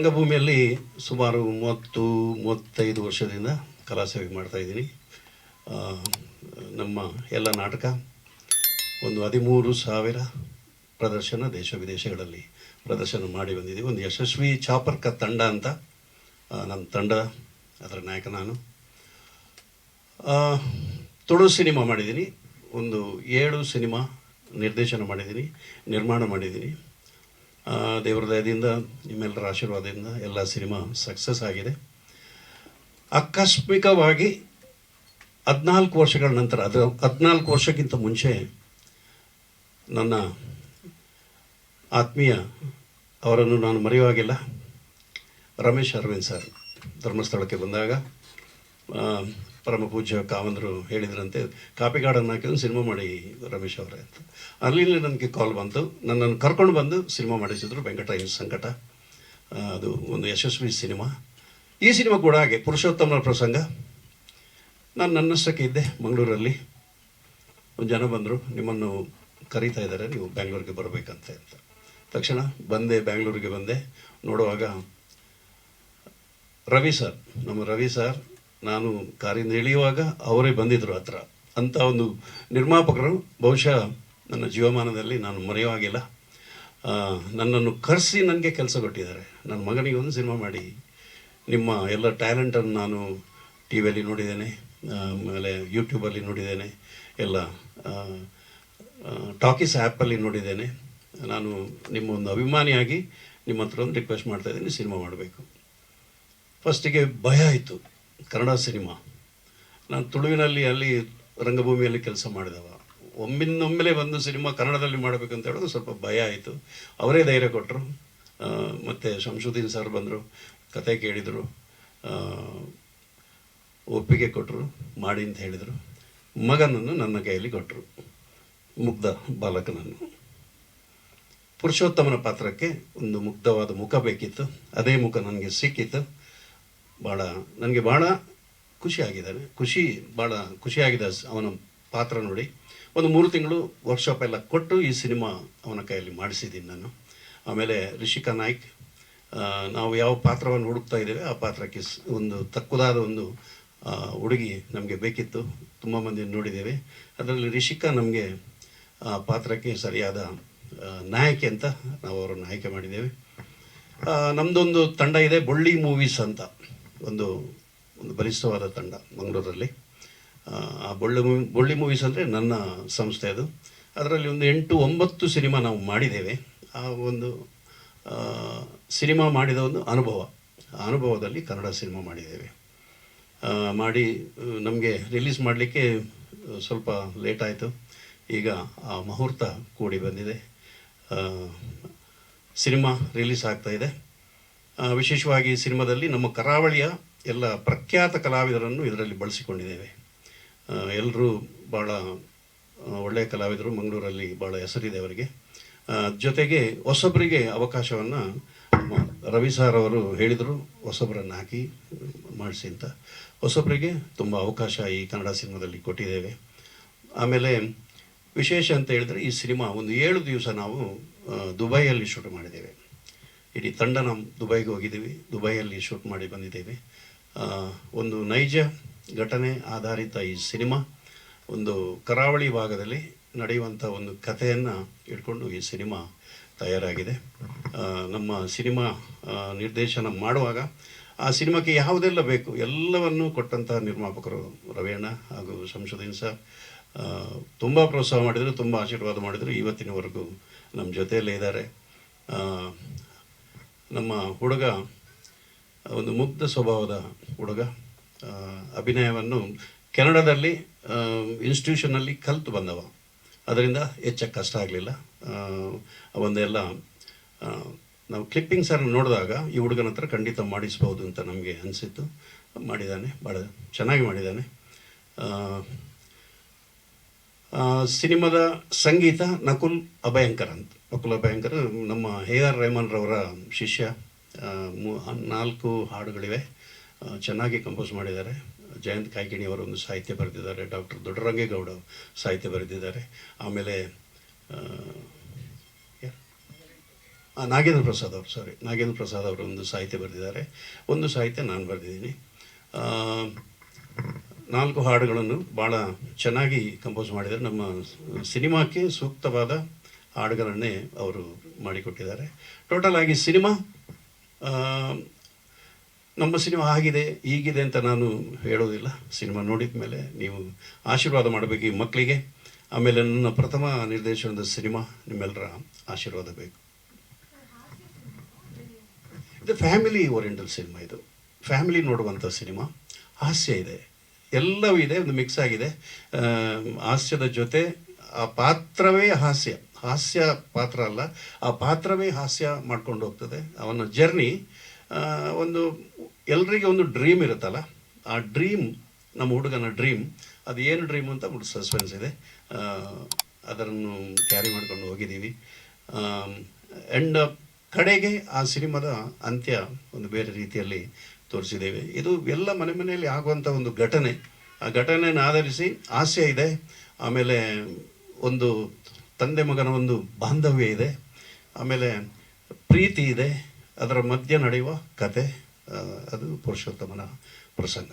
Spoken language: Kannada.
ರಂಗಭೂಮಿಯಲ್ಲಿ ಸುಮಾರು ಮೂವತ್ತು, ಮೂವತ್ತೈದು ವರ್ಷದಿಂದ ಕಲಾ ಸೇವೆ ಮಾಡ್ತಾ ಇದ್ದೀನಿ. ನಮ್ಮ ಎಲ್ಲ ನಾಟಕ ಒಂದು ಹದಿಮೂರು ಸಾವಿರ ಪ್ರದರ್ಶನ ದೇಶ ವಿದೇಶಗಳಲ್ಲಿ ಪ್ರದರ್ಶನ ಮಾಡಿ ಬಂದಿದ್ದೀವಿ ಒಂದು ಯಶಸ್ವಿ ಚಾಪರ್ಕ ತಂಡ ಅಂತ ನಮ್ಮ ತಂಡ, ಅದರ ನಾಯಕ ನಾನು. ತುಳು ಸಿನಿಮಾ ಮಾಡಿದ್ದೀನಿ. ಒಂದು ಏಳು ಸಿನಿಮಾ ನಿರ್ದೇಶನ ಮಾಡಿದ್ದೀನಿ, ನಿರ್ಮಾಣ ಮಾಡಿದ್ದೀನಿ. ದೇವರ ದಯದಿಂದ, ನಿಮ್ಮೆಲ್ಲರ ಆಶೀರ್ವಾದದಿಂದ ಎಲ್ಲ ಸಿನಿಮಾ ಸಕ್ಸಸ್ ಆಗಿದೆ. ಆಕಸ್ಮಿಕವಾಗಿ ಹದಿನಾಲ್ಕು ವರ್ಷಗಳ ನಂತರ, ಅದು ಹದಿನಾಲ್ಕು ವರ್ಷಕ್ಕಿಂತ ಮುಂಚೆ ನನ್ನ ಆತ್ಮೀಯ ಅವರನ್ನು ನಾನು ಮರೆಯುವಾಗಿಲ್ಲ. ರಮೇಶ್ ಅರವಿಂದ್ ಸರ್ ಧರ್ಮಸ್ಥಳಕ್ಕೆ ಬಂದಾಗ ಪರಮ ಪೂಜ್ಯ ಕಾವಂದರು ಹೇಳಿದ್ರಂತೆ, ಕಾಪಿ ಗಾರ್ಡನ್ ಹಾಕಿದ್ರು ಸಿನಿಮಾ ಮಾಡಿ ರಮೇಶ್ ಅವರೇ ಅಂತ. ಅಲ್ಲಿಂದಲೇ ನನಗೆ ಕಾಲ್ ಬಂತು. ನನ್ನನ್ನು ಕರ್ಕೊಂಡು ಬಂದು ಸಿನಿಮಾ ಮಾಡಿಸಿದ್ರು ವೆಂಕಟರಾಯನ ಸಂಕಟ. ಅದು ಒಂದು ಯಶಸ್ವಿ ಸಿನಿಮಾ. ಈ ಸಿನಿಮಾ ಕೂಡ ಹಾಗೆ ಪುರುಷೋತ್ತಮರ ಪ್ರಸಂಗ. ನಾನು ನನ್ನಷ್ಟಕ್ಕೆ ಇದ್ದೆ ಮಂಗಳೂರಲ್ಲಿ. ಒಂದು ಜನ ಬಂದರು, ನಿಮ್ಮನ್ನು ಕರೀತಾ ಇದ್ದಾರೆ, ನೀವು ಬ್ಯಾಂಗ್ಳೂರಿಗೆ ಬರಬೇಕಂತೆ ಅಂತ. ತಕ್ಷಣ ಬಂದೆ, ಬ್ಯಾಂಗ್ಳೂರಿಗೆ ಬಂದೆ. ನೋಡುವಾಗ ರವಿ ಸರ್, ನಮ್ಮ ರವಿ ಸರ್ ನಾನು ಕಾರಿಂದ ಇಳಿಯುವಾಗ ಅವರೇ ಬಂದಿದ್ದರು ಹತ್ರ. ಅಂಥ ಒಂದು ನಿರ್ಮಾಪಕರು ಬಹುಶಃ ನನ್ನ ಜೀವಮಾನದಲ್ಲಿ ನಾನು ಮರೆಯುವಾಗಿಲ್ಲ ನನ್ನನ್ನು ಕರೆಸಿ ನನಗೆ ಕೆಲಸ ಕೊಟ್ಟಿದ್ದಾರೆ. ನನ್ನ ಮಗನಿಗೆ ಒಂದು ಸಿನಿಮಾ ಮಾಡಿ. ನಿಮ್ಮ ಎಲ್ಲ ಟ್ಯಾಲೆಂಟನ್ನು ನಾನು ಟಿ ವಿಯಲ್ಲಿ ನೋಡಿದ್ದೇನೆ ಆಮೇಲೆ ಯೂಟ್ಯೂಬಲ್ಲಿ ನೋಡಿದ್ದೇನೆ, ಎಲ್ಲ ಟಾಕೀಸ್ ಆ್ಯಪಲ್ಲಿ ನೋಡಿದ್ದೇನೆ. ನಾನು ನಿಮ್ಮ ಒಂದು ಅಭಿಮಾನಿಯಾಗಿ ನಿಮ್ಮ ಹತ್ರ ಒಂದು ರಿಕ್ವೆಸ್ಟ್ ಮಾಡ್ತಾ ಇದ್ದೀನಿ, ಸಿನಿಮಾ ಮಾಡಬೇಕು. ಫಸ್ಟಿಗೆ ಭಯ ಆಯಿತು. ಕನ್ನಡ ಸಿನಿಮಾ. ನಾನು ತುಳುವಿನಲ್ಲಿ ಅಲ್ಲಿ ರಂಗಭೂಮಿಯಲ್ಲಿ ಕೆಲಸ ಮಾಡಿದವ. ಒಮ್ಮಿಂದೊಮ್ಮೆಲೆ ಒಂದು ಸಿನಿಮಾ ಕನ್ನಡದಲ್ಲಿ ಮಾಡಬೇಕಂತ ಹೇಳೋದು ಸ್ವಲ್ಪ ಭಯ ಆಯಿತು. ಅವರೇ ಧೈರ್ಯ ಕೊಟ್ಟರು ಮತ್ತು ಶಂಶುದ್ದೀನ್ ಸರ್ ಬಂದರು, ಕತೆ ಕೇಳಿದರು ಒಪ್ಪಿಗೆ ಕೊಟ್ಟರು ಮಾಡಿ ಅಂತ ಹೇಳಿದರು. ಮಗನನ್ನು ನನ್ನ ಕೈಯಲ್ಲಿ ಕೊಟ್ಟರು ಮುಗ್ಧ ಬಾಲಕನನ್ನು. ಪುರುಷೋತ್ತಮನ ಪಾತ್ರಕ್ಕೆ ಒಂದು ಮುಗ್ಧವಾದ ಮುಖ ಬೇಕಿತ್ತು. ಅದೇ ಮುಖ ನನಗೆ ಸಿಕ್ಕಿತ್ತು. ಭಾಳ ನನಗೆ ಭಾಳ ಖುಷಿಯಾಗಿದ್ದಾನೆ. ಖುಷಿ ಭಾಳ ಖುಷಿಯಾಗಿದೆ ಅವನ ಪಾತ್ರ ನೋಡಿ. ಒಂದು ಮೂರು ತಿಂಗಳು ವರ್ಕ್ಶಾಪ್ ಎಲ್ಲ ಕೊಟ್ಟು ಈ ಸಿನಿಮಾ ಅವನ ಕೈಯಲ್ಲಿ ಮಾಡಿಸಿದ್ದೀನಿ ನಾನು. ಆಮೇಲೆ ರಿಷಿಕಾ ನಾಯ್ಕ್ ನಾವು ಯಾವ ಪಾತ್ರವನ್ನು ಹುಡುಕ್ತಾ ಇದ್ದೇವೆ, ಆ ಪಾತ್ರಕ್ಕೆ ಒಂದು ತಕ್ಕುದಾದ ಒಂದು ಹುಡುಗಿ ನಮಗೆ ಬೇಕಿತ್ತು. ತುಂಬ ಮಂದಿ ನೋಡಿದ್ದೇವೆ. ಅದರಲ್ಲಿ ರಿಷಿಕಾ ನಮಗೆ, ಆ, ಪಾತ್ರಕ್ಕೆ ಸರಿಯಾದ ನಾಯಕಿ ಅಂತ ನಾವು ಅವರನ್ನು ಆಯ್ಕೆ ಮಾಡಿದ್ದೇವೆ. ನಮ್ಮದೊಂದು ತಂಡ ಇದೆ, ಬೊಳ್ಳಿ ಮೂವೀಸ್ ಅಂತ. ಒಂದು ಒಂದು ಬಲಿಷ್ಠವಾದ ತಂಡ ಮಂಗಳೂರಲ್ಲಿ. ಆ, ಬೊಳ್ಳೆ ಮೂವಿ ಬೊಳ್ಳಿ ಮೂವೀಸ್ ಅಂದರೆ ನನ್ನ ಸಂಸ್ಥೆ ಅದು. ಅದರಲ್ಲಿ ಒಂದು ಎಂಟು ಒಂಬತ್ತು ಸಿನಿಮಾ ನಾವು ಮಾಡಿದ್ದೇವೆ. ಆ ಒಂದು ಸಿನಿಮಾ ಮಾಡಿದ ಒಂದು ಅನುಭವ. ಅನುಭವದಲ್ಲಿ ಕನ್ನಡ ಸಿನಿಮಾ ಮಾಡಿದ್ದೇವೆ. ಮಾಡಿ ನಮಗೆ ರಿಲೀಸ್ ಮಾಡಲಿಕ್ಕೆ ಸ್ವಲ್ಪ ಲೇಟ್ ಆಯಿತು. ಈಗ ಆ ಮುಹೂರ್ತ ಕೂಡಿ ಬಂದಿದೆ. ಸಿನಿಮಾ ರಿಲೀಸ್ ಆಗ್ತಾ ಇದೆ. ಆ, ವಿಶೇಷವಾಗಿ ಸಿನಿಮಾದಲ್ಲಿ ನಮ್ಮ ಕರಾವಳಿಯ ಎಲ್ಲ ಪ್ರಖ್ಯಾತ ಕಲಾವಿದರನ್ನು ಇದರಲ್ಲಿ ಬಳಸಿಕೊಂಡಿದ್ದೇವೆ. ಎಲ್ಲರೂ ಭಾಳ ಒಳ್ಳೆಯ ಕಲಾವಿದರು, ಮಂಗಳೂರಲ್ಲಿ ಭಾಳ ಹೆಸರಿದೆ ಅವರಿಗೆ. ಜೊತೆಗೆ ಹೊಸಬರಿಗೆ ಅವಕಾಶವನ್ನು ರವಿ ಸರ್ ಅವರು ಹೇಳಿದರು, ಹೊಸಬರನ್ನು ಹಾಕಿ ಮಾಡಿಸಿ ಅಂತ. ಹೊಸಬರಿಗೆ ತುಂಬ ಅವಕಾಶ ಈ ಕನ್ನಡ ಸಿನಿಮಾದಲ್ಲಿ ಕೊಟ್ಟಿದ್ದೇವೆ. ಆಮೇಲೆ ವಿಶೇಷ ಅಂತ ಹೇಳಿದ್ರೆ ಈ ಸಿನಿಮಾ ಒಂದು ಏಳು ದಿವಸ ನಾವು ದುಬೈಯಲ್ಲಿ ಶೂಟ್ ಮಾಡಿದ್ದೇವೆ. ಇಡೀ ತಂಡ ನಾವು ದುಬೈಗೆ ಹೋಗಿದ್ದೀವಿ. ದುಬೈಯಲ್ಲಿ ಶೂಟ್ ಮಾಡಿ ಬಂದಿದ್ದೇವೆ. ಒಂದು ನೈಜ ಘಟನೆ ಆಧಾರಿತ ಈ ಸಿನಿಮಾ, ಒಂದು ಕರಾವಳಿ ಭಾಗದಲ್ಲಿ ನಡೆಯುವಂಥ ಒಂದು ಕಥೆಯನ್ನು ಇಟ್ಕೊಂಡು ಈ ಸಿನಿಮಾ ತಯಾರಾಗಿದೆ. ನಮ್ಮ ಸಿನಿಮಾ ನಿರ್ದೇಶನ ಮಾಡುವಾಗ ಆ ಸಿನಿಮಾಕ್ಕೆ ಯಾವುದೆಲ್ಲ ಬೇಕು? ಎಲ್ಲವನ್ನು ಕೊಟ್ಟಂಥ ನಿರ್ಮಾಪಕರು ರವೇಣ ಹಾಗೂ ಸಂಶೋಧನ್ ಸರ್. ತುಂಬ ಪ್ರೋತ್ಸಾಹ ಮಾಡಿದರು, ತುಂಬ ಆಶೀರ್ವಾದ ಮಾಡಿದರು. ಇವತ್ತಿನವರೆಗೂ ನಮ್ಮ ಜೊತೆಯಲ್ಲೇ ಇದ್ದಾರೆ. ನಮ್ಮ ಹುಡುಗ ಒಂದು ಮುಗ್ಧ ಸ್ವಭಾವದ ಹುಡುಗ ಅಭಿನಯವನ್ನು ಕೆನಡಾದಲ್ಲಿ ಇನ್ಸ್ಟಿಟ್ಯೂಷನಲ್ಲಿ ಕಲಿತು ಬಂದವ. ಅದರಿಂದ ಹೆಚ್ಚಾಗಿ ಕಷ್ಟ ಆಗಲಿಲ್ಲ. ಒಂದೆಲ್ಲ ನಾವು ಕ್ಲಿಪ್ಪಿಂಗ್ಸ್ ಅನ್ನು ನೋಡಿದಾಗ ಈ ಹುಡುಗನ ಹತ್ರ ಖಂಡಿತ ಮಾಡಿಸ್ಬೋದು ಅಂತ ನಮಗೆ ಅನಿಸಿತ್ತು. ಮಾಡಿದ್ದಾನೆ ಭಾಳ ಚೆನ್ನಾಗಿ ಮಾಡಿದ್ದಾನೆ. ಸಿನಿಮಾದ ಸಂಗೀತ ನಕುಲ್ ಅಭಯಂಕರ್ ಅಂತ. ನಕುಲ್ ಅಭಯಂಕರ್, ನಮ್ಮ ಎ ಆರ್ ರೆಹಮಾನ್ ರವರ ಶಿಷ್ಯ. ನಾಲ್ಕು ಹಾಡುಗಳಿವೆ. ಚೆನ್ನಾಗಿ ಕಂಪೋಸ್ ಮಾಡಿದ್ದಾರೆ. ಜಯಂತ್ ಕಾಯ್ಕಿಣಿಯವರು ಒಂದು ಸಾಹಿತ್ಯ ಬರೆದಿದ್ದಾರೆ. ಡಾಕ್ಟರ್ ದೊಡ್ಡರಂಗೇಗೌಡ ಸಾಹಿತ್ಯ ಬರೆದಿದ್ದಾರೆ. ಆಮೇಲೆ ನಾಗೇಂದ್ರ ಪ್ರಸಾದ್ ಅವರು ಸಾರಿ ನಾಗೇಂದ್ರ ಪ್ರಸಾದ್ ಅವರು ಒಂದು ಸಾಹಿತ್ಯ ಬರೆದಿದ್ದಾರೆ. ಒಂದು ಸಾಹಿತ್ಯ ನಾನು ಬರೆದಿದ್ದೀನಿ. ನಾಲ್ಕು ಹಾಡುಗಳನ್ನು ಭಾಳ ಚೆನ್ನಾಗಿ ಕಂಪೋಸ್ ಮಾಡಿದ್ದಾರೆ. ನಮ್ಮ ಸಿನಿಮಾಕ್ಕೆ ಸೂಕ್ತವಾದ ಹಾಡುಗಳನ್ನೇ ಅವರು ಮಾಡಿಕೊಟ್ಟಿದ್ದಾರೆ. ಟೋಟಲ್ ಆಗಿ ಸಿನಿಮಾ ನಮ್ಮ ಸಿನಿಮಾ ಆಗಿದೆ ಈಗಿದೆ ಅಂತ ನಾನು ಹೇಳೋದಿಲ್ಲ. ಸಿನಿಮಾ ನೋಡಿದ ಮೇಲೆ ನೀವು ಆಶೀರ್ವಾದ ಮಾಡಬೇಕು ಈ ಮಕ್ಕಳಿಗೆ. ಆಮೇಲೆ ನನ್ನ ಪ್ರಥಮ ನಿರ್ದೇಶನದ ಸಿನಿಮಾ ನಿಮ್ಮೆಲ್ಲರ ಆಶೀರ್ವಾದ ಬೇಕು. ಇದು ಫ್ಯಾಮಿಲಿ ಓರಿಯೆಂಟಲ್ ಸಿನಿಮಾ ಇದು. ಫ್ಯಾಮಿಲಿ ನೋಡುವಂಥ ಸಿನಿಮಾ. ಹಾಸ್ಯ ಇದೆ. ಎಲ್ಲವೂ ಇದೆ, ಒಂದು ಮಿಕ್ಸ್ ಆಗಿದೆ. ಹಾಸ್ಯದ ಜೊತೆ ಆ ಪಾತ್ರವೇ ಹಾಸ್ಯ. ಹಾಸ್ಯ ಪಾತ್ರ ಅಲ್ಲ, ಆ ಪಾತ್ರವೇ ಹಾಸ್ಯ ಮಾಡ್ಕೊಂಡು ಹೋಗ್ತದೆ. ಅವನ ಜರ್ನಿ ಒಂದು ಎಲ್ರಿಗೆ ಒಂದು ಡ್ರೀಮ್ ಇರುತ್ತಲ್ಲ, ಆ ಡ್ರೀಮ್ ನಮ್ಮ ಹುಡುಗನ ಡ್ರೀಮ್ ಅದು ಏನು ಡ್ರೀಮ್ ಅಂತ ಒಂದು ಸಸ್ಪೆನ್ಸ್ ಇದೆ. ಅದನ್ನು ಕ್ಯಾರಿ ಮಾಡ್ಕೊಂಡು ಹೋಗಿದ್ದೀವಿ. ಆ್ಯಂಡ್ ಕಡೆಗೆ ಆ ಸಿನಿಮಾದ ಅಂತ್ಯ ಒಂದು ಬೇರೆ ರೀತಿಯಲ್ಲಿ ತೋರಿಸಿದ್ದೇವೆ. ಇದು ಎಲ್ಲ ಮನೆ ಮನೆಯಲ್ಲಿ ಆಗುವಂಥ ಒಂದು ಘಟನೆ. ಆ ಘಟನೆಯನ್ನು ಆಧರಿಸಿ ಹಾಸ್ಯ ಇದೆ. ಆಮೇಲೆ ಒಂದು ತಂದೆ ಮಗನ ಒಂದು ಬಾಂಧವ್ಯ ಇದೆ. ಆಮೇಲೆ ಪ್ರೀತಿ ಇದೆ. ಅದರ ಮಧ್ಯೆ ನಡೆಯುವ ಕತೆ. ಅದು ಪುರುಷೋತ್ತಮನ ಪ್ರಸಂಗ.